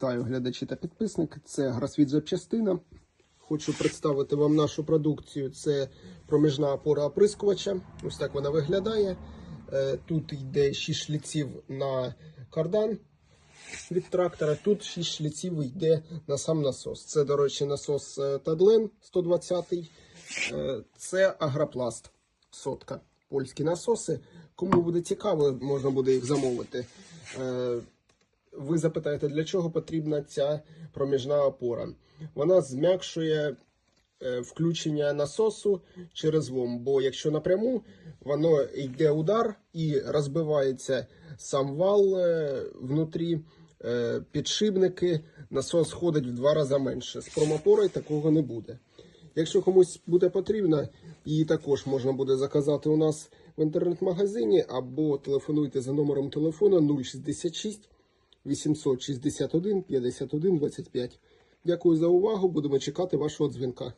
Вітаю глядачі та підписники. Це Гросвіт запчастина. Хочу представити вам нашу продукцію. Це проміжна опора оприскувача. Ось так вона виглядає. Е, Тут йде 6 шліців на кардан від трактора. Тут 6 шліців йде на сам насос. Це, до речі, насос е, Тадлен 120. Е, Це агропласт сотка. Польські насоси. Кому буде цікаво, можна буде їх замовити. Ви запитаєте, для чого потрібна ця проміжна опора? Вона зм'якшує е, включення насосу через ВОМ, бо якщо напряму, воно йде удар і розбивається сам вал е, внутрі, е, підшипники, насос ходить в два рази менше. З промопорою такого не буде. Якщо комусь буде потрібно, її також можна буде заказати у нас в інтернет-магазині або телефонуйте за номером телефону 066 861 51 25. Дякую за увагу. Будемо чекати вашого дзвінка.